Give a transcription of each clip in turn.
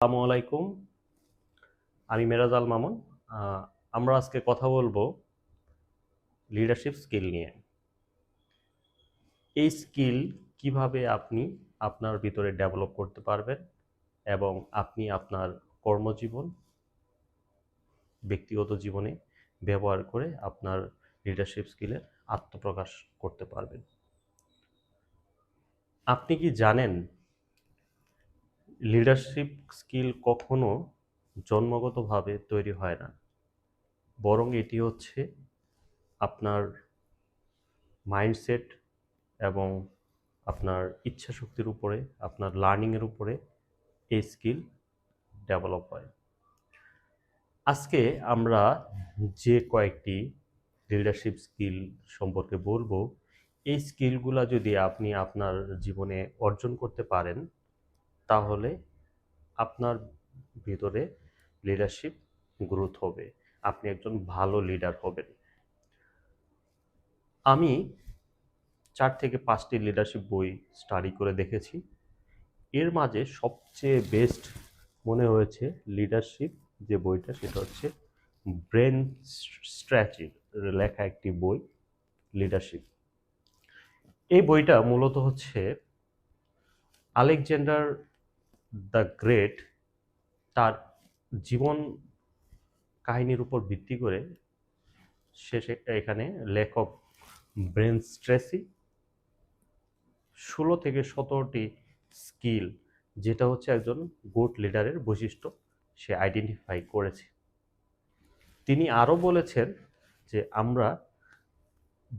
আসসালামু আলাইকুম। আমি মেরাজ আল মামুন। আমরা আজকে কথা বলব লিডারশিপ স্কিল নিয়ে। এই স্কিল কীভাবে আপনি আপনার ভিতরে ডেভেলপ করতে পারবেন এবং আপনি আপনার কর্মজীবন, ব্যক্তিগত জীবনে ব্যবহার করে আপনার লিডারশিপ স্কিলের আত্মপ্রকাশ করতে পারবেন। আপনি কি জানেন লিডারশিপ স্কিল কখনো জন্মগতভাবে তৈরি হয় না। বরং এটি হচ্ছে আপনার মাইন্ডসেট এবং আপনার ইচ্ছা শক্তির উপরে, আপনার লার্নিংয়ের উপরে এই স্কিল ডেভেলপ হয়। আজকে আমরা যে কয়েকটি লিডারশিপ স্কিল সম্পর্কে বলব, এই স্কিলগুলো যদি আপনি আপনার জীবনে অর্জন করতে পারেন তাহলে আপনার ভিতরে লিডারশিপ গ্রোথ হবে। আপনি একজন ভালো লিডার হবেন। আমি চার থেকে পাঁচটি লিডারশিপ বই স্টাডি করে দেখেছি। এর মাঝে সবচেয়ে বেস্ট মনে হয়েছে লিডারশিপ যে বইটা, সেটা হচ্ছে ব্রেন স্ট্র্যাচির লেখা একটি বই লিডারশিপ এই বইটা মূলত হচ্ছে আলেকজান্ডার দ্য গ্রেট তার জীবন কাহিনীর উপর ভিত্তি করে শেষে এখানে লেখক ব্রেন স্ট্রেসি ষোলো থেকে সতেরোটি স্কিল, যেটা হচ্ছে একজন গুড লিডারের বৈশিষ্ট্য সে আইডেন্টিফাই করেছে। তিনি আরও বলেছেন যে, আমরা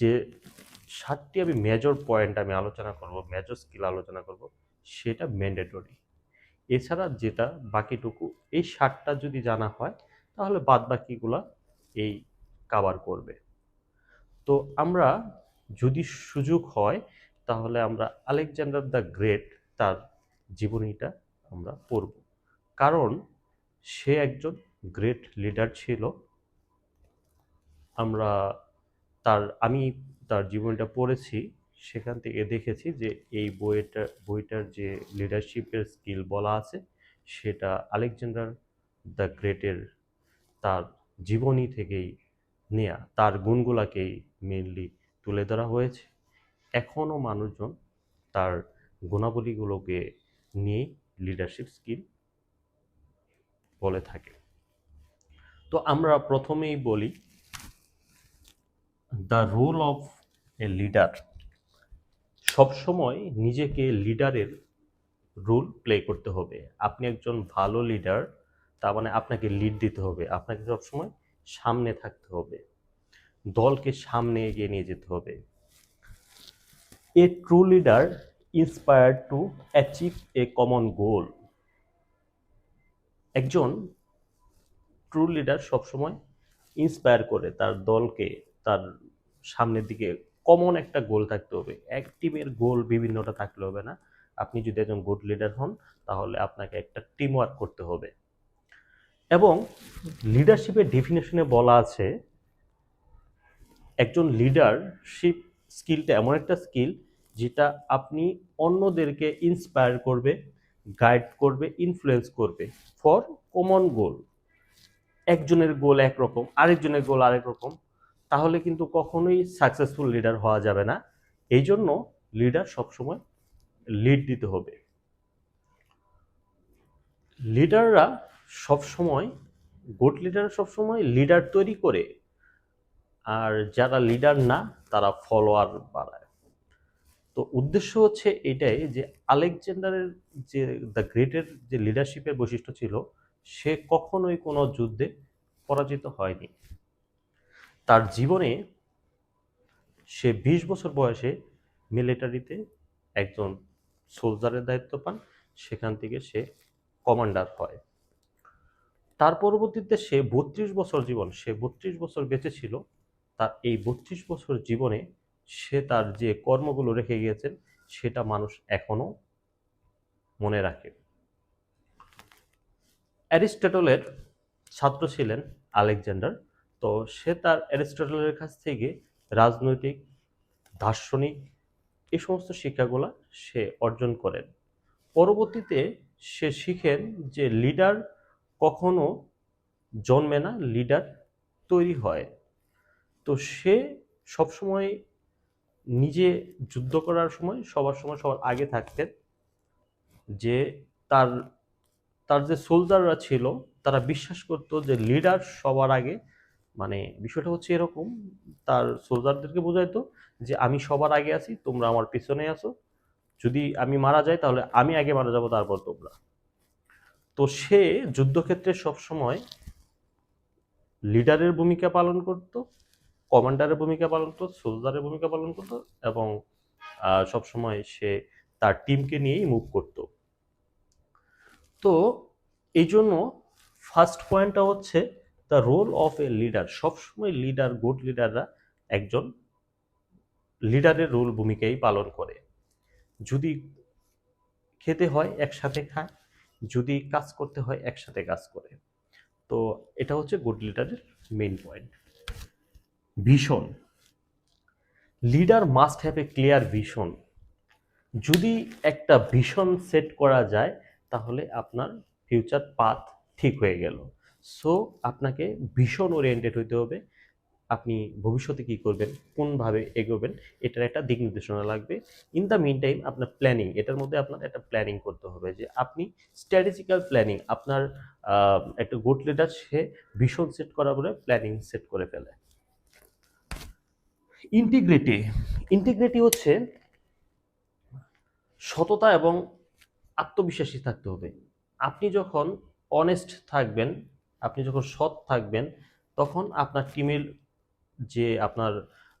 যে সাতটি আমি মেজর পয়েন্ট আমি আলোচনা করব মেজর স্কিল আলোচনা করব, সেটা ম্যান্ডেটরি এছাড়া যেটা বাকিটুকু, এই সাতটা যদি জানা হয়, তাহলে বাদ বাকিগুলা এই কাভার করবে। তো আমরা যদি সুযোগ হয়, তাহলে আমরা আলেকজান্ডার দ্য গ্রেট তার জীবনীটা আমরা পড়ব। কারণ সে একজন গ্রেট লিডার ছিল। আমরা তার, আমি তার জীবনীটা পড়েছি। সেখান থেকে দেখেছি যে এই বইটা, বইটার যে লিডারশিপের স্কিল বলা আছে, সেটা আলেকজান্ডার দ্য গ্রেটের তার জীবনী থেকেই নেয়া, তার গুণগুলাকেই মেনলি তুলে ধরা হয়েছে। এখনও মানুষজন তার গুণাবলীগুলোকে নিয়ে লিডারশিপ স্কিল বলে থাকে। তো আমরা প্রথমেই বলি the role of a leader সবসময় নিজেকে লিডারের রোল প্লে করতে হবে। আপনি একজন ভালো লিডার, তার মানে আপনাকে লিড দিতে হবে। আপনাকে সবসময় সামনে থাকতে হবে। দলকে সামনে এগিয়ে নিয়ে যেতে হবে। A true leader inspire to achieve a common goal একজন ট্রু লিডার সবসময় ইন্সপায়ার করে তার দলকে, তার সামনের দিকে কমন একটা গোল থাকতে হবে। এক টিমের গোল বিভিন্নটা থাকলে হবে না। আপনি যদি একজন গুড লিডার হন, তাহলে আপনাকে একটা টিম ওয়ার্ক করতে হবে। এবং লিডারশিপের ডেফিনেশনে বলা আছে, একজন লিডারশিপ স্কিলটা এমন একটা স্কিল যেটা আপনি অন্যদেরকে ইন্সপায়ার করবে গাইড করবে ইনফ্লুয়েন্স করবে ফর কমন গোল একজনের গোল একরকম, আরেকজনের গোল আরেক রকম। তাহলে কিন্তু কখনোই সাকসেসফুল লিডার হওয়া যাবে না। এই জন্য লিডার সবসময় লিড দিতে হবে। লিডাররা সবসময় গুড লিডার সবসময় লিডার তৈরি করে, আর যারা লিডার না, তারা ফলোয়ার বাড়ায়। তো উদ্দেশ্য হচ্ছে এটাই যে আলেকজান্ডারের যে দ্য গ্রেটের যে লিডারশিপের বৈশিষ্ট্য ছিল, সে কখনোই কোনো যুদ্ধে পরাজিত হয়নি। তার জীবনে সে বিশ বছর বয়সে মিলিটারিতে একজন সোলজারের দায়িত্ব পান, সেখান থেকে সে কমান্ডার হয়। তার পরবর্তীতে সে বত্রিশ বছর জীবন, সে বত্রিশ বছর বেঁচে ছিল, তার এই বত্রিশ বছর জীবনে সে তার যে কর্মগুলো রেখে গিয়েছেন, সেটা মানুষ এখনও মনে রাখে। অ্যারিস্টটলের ছাত্র ছিলেন আলেকজান্ডার তো সে তার অ্যারিস্টটলের কাছ থেকে রাজনৈতিক, দার্শনিক এই সমস্ত শিক্ষাগুলো সে অর্জন করেন। পরবর্তীতে সে শিখেন যে লিডার কখনো জন্মে না, লিডার তৈরি হয়। তো সে সবসময় নিজে যুদ্ধ করার সময়, সবার সময় সবার আগে থাকতেন যে তার তার যে সোলজাররা ছিল, তারা বিশ্বাস করতো যে লিডার সবার আগে মানে বিষয়টা হচ্ছে এরকম, তার সোলজারদেরকে বোঝাইতো যে আমি সবার আগে আছি, তোমরা আমার পিছনে আছো। যদি আমি মারা যাই তাহলে আমি আগে মারা যাব, তারপর তোমরা। তো সে যুদ্ধক্ষেত্রে সবসময় লিডারের ভূমিকা পালন করত, কমান্ডারের ভূমিকা পালন করতো, সোলজারের ভূমিকা পালন করতো এবং সবসময় সে তার টিমকে নিয়েই মুভ করত। তো এই জন্য ফার্স্ট পয়েন্টটা হচ্ছে the role of a leader সবসময় লিডার গুড লিডাররা একজন লিডারের রোল ভূমিকাই পালন করে। যদি খেতে হয়, একসাথে খায়, যদি কাজ করতে হয়, একসাথে কাজ করে। তো এটা হচ্ছে good লিডারের main point vision leader must have a clear vision যদি একটা ভিশন সেট করা যায়, তাহলে আপনার ফিউচার পাথ ঠিক হয়ে গেল। সো আপনাকে ভীষণ ওরিয়েন্টেড হইতে হবে। আপনি ভবিষ্যতে কি করবেন, কোনভাবে এগোবেন, এটার একটা দিক নির্দেশনা লাগবে। ইন দ্য মিন টাইম আপনার প্ল্যানিং এটার মধ্যে আপনার একটা প্ল্যানিং করতে হবে যে আপনি স্ট্র্যাটেজিক্যাল প্ল্যানিং আপনার একটা গুড লিডার সে ভীষণ সেট করা বলে প্ল্যানিং সেট করে ফেলে। ইন্টিগ্রিটি ইন্টিগ্রিটি হচ্ছে সততা এবং আত্মবিশ্বাসী থাকতে হবে। আপনি যখন অনেস্ট থাকবেন আপনি যখন সৎ থাকবেন, তখন আপনার টিমের যে আপনার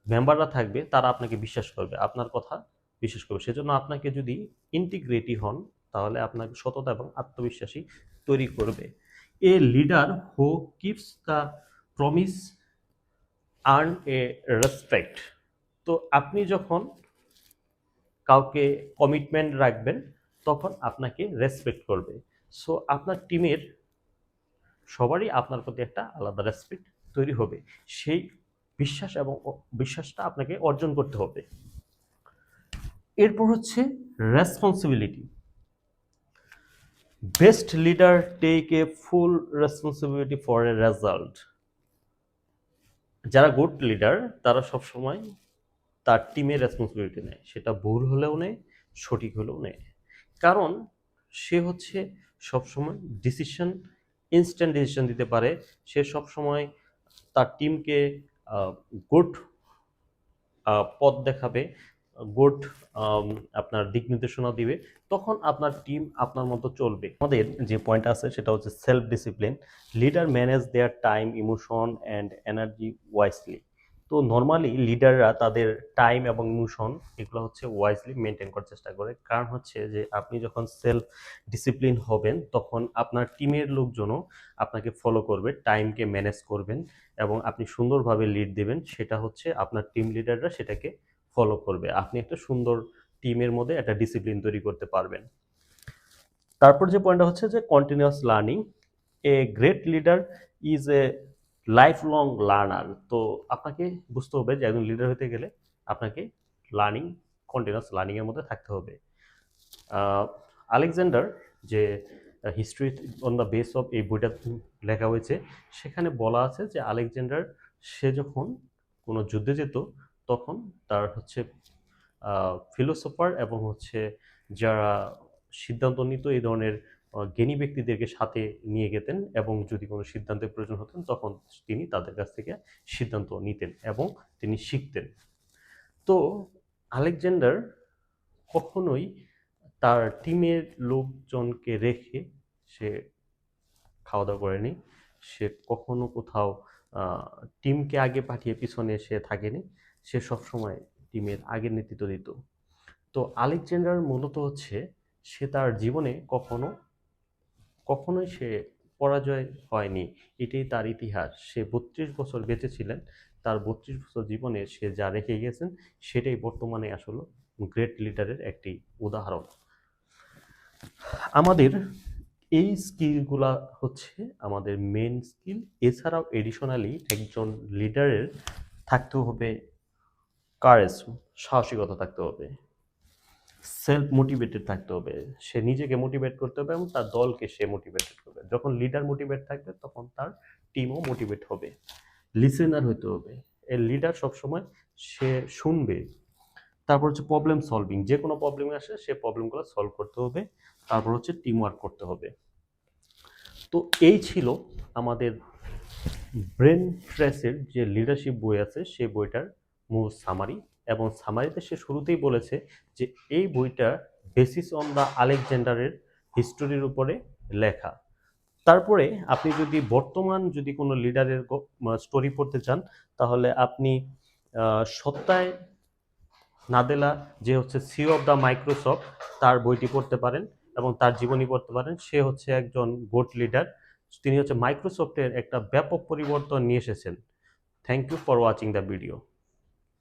মেম্বাররা থাকবে, তারা আপনাকে বিশ্বাস করবে, আপনার কথা বিশ্বাস করবে। সেজন্য আপনাকে যদি ইন্টিগ্রেটি হন, তাহলে আপনাকে সততা এবং আত্মবিশ্বাসী তৈরি করবে। A leader who keeps the promise earn a respect তো আপনি যখন কাউকে কমিটমেন্ট রাখবেন, তখন আপনাকে রেসপেক্ট করবে। সো আপনার টিমের সবারই আপনার প্রতি একটা আলাদা রেসপেক্ট তৈরি হবে। সেই বিশ্বাস এবং বিশ্বাসটা আপনাকে অর্জন করতে হবে। এরপর হচ্ছে responsibility best leader take a full responsibility for a result যারা গুড লিডার তারা সবসময় তার টিমের রেসপন্সিবিলিটি নেয়। সেটা ভুল হলেও নেয়, সঠিক হলেও নেয়। কারণ সে হচ্ছে সবসময় ডিসিশন ইনস্ট্যান্ট ডিসিশন দিতে পারে, সে সব সময় তার টিমকে গুড পথ দেখাবে গুড আপনার দিক নির্দেশনা দিবে, তখন আপনার টিম আপনার মতো চলবে। আমাদের যে পয়েন্ট আছে সেটা হচ্ছে self discipline leader manage their time emotion and energy wisely তো নর্মালি লিডাররা তাদের টাইম এবং ইমোশন এগুলো হচ্ছে ওয়াইজলি মেনটেন করার চেষ্টা করে। কারণ হচ্ছে যে আপনি যখন সেলফ ডিসিপ্লিন হবেন, তখন আপনার টিমের লোকজনও আপনাকে ফলো করবে টাইমকে ম্যানেজ করবেন এবং আপনি সুন্দরভাবে লিড দেবেন। সেটা হচ্ছে আপনার টিম লিডাররা সেটাকে ফলো করবে। আপনি একটা সুন্দর টিমের মধ্যে একটা ডিসিপ্লিন তৈরি করতে পারবেন। তারপর যে পয়েন্টটা হচ্ছে যে continuous learning a great leader is a life long learner তো আপনাকে বুঝতে হবে যে একজন লিডার হতে গেলে আপনাকে লার্নিং কন্টিনিউয়াস লার্নিংয়ের মধ্যে থাকতে হবে। আলেকজান্ডার যে history on the base of এই বইটা লেখা হয়েছে, সেখানে বলা আছে যে আলেকজান্ডার, সে যখন কোনো যুদ্ধে যেত, তখন তার হচ্ছে ফিলোসফার এবং হচ্ছে যারা সিদ্ধান্ত নিত এই ধরনের জ্ঞানী ব্যক্তিদেরকে সাথে নিয়ে যেতেন এবং যদি কোনো সিদ্ধান্তের প্রয়োজন হতেন, তখন তিনি তাদের কাছ থেকে সিদ্ধান্ত নিতেন এবং তিনি শিখতেন। তো আলেকজান্ডার কখনোই তার টিমের লোকজনকে রেখে সে খাওয়া দাওয়া করেনি। সে কখনো কোথাও টিমকে আগে পাঠিয়ে পিছনে সে থাকেনি। সে সবসময় টিমের আগের নেতৃত্ব দিত। তো আলেকজান্ডার মূলত হচ্ছে সে তার জীবনে কখনো কখনোই সে পরাজয় হয়নি। এটাই তার ইতিহাস। সে বত্রিশ বছর বেঁচে ছিলেন। তার বত্রিশ বছর জীবনে সে যা রেখে গেছেন সেটাই বর্তমানে আসলে গ্রেট লিডারের একটি উদাহরণ। আমাদের এই স্কিলগুলা হচ্ছে আমাদের মেন স্কিল। এছাড়াও এডিশনালি একজন লিডারের থাকতে হবে কারেজ সাহসিকতা থাকতে হবে। সেলফ মোটিভেটেড থাকতে হবে। সে নিজেকে মোটিভেট করতে হবে এবং তার দলকে সে মোটিভেটেড করবে যখন লিডার মোটিভেট থাকবে, তখন তার টিমও মোটিভেট হবে। লিসেনার হতে হবে। এর লিডার সবসময় সে শুনবে। তারপর হচ্ছে প্রবলেম সলভিং যে কোনো প্রবলেম আসে, সে প্রবলেমগুলো সলভ করতে হবে। তারপর হচ্ছে টিম ওয়ার্ক করতে হবে। তো এই ছিল আমাদের ব্রেন ট্রেসের যে লিডারশিপ বই আছে সেই বইটার মূল সামারি এবং সামারিতে সে শুরুতেই বলেছে যে এই বইটা বেসিস অন দ্য আলেকজান্ডারের হিস্টোরির উপরে লেখা। তারপরে আপনি যদি বর্তমান যদি কোনো লিডারের স্টোরি পড়তে চান, তাহলে আপনি সত্তায় নাদেলা যে হচ্ছে সিও অফ দ্য মাইক্রোসফট, তার বইটি পড়তে পারেন এবং তার জীবনী পড়তে পারেন। সে হচ্ছে একজন গোট লিডার। তিনি হচ্ছে মাইক্রোসফটের একটা ব্যাপক পরিবর্তন নিয়ে এসেছেন। Thank you for watching the video.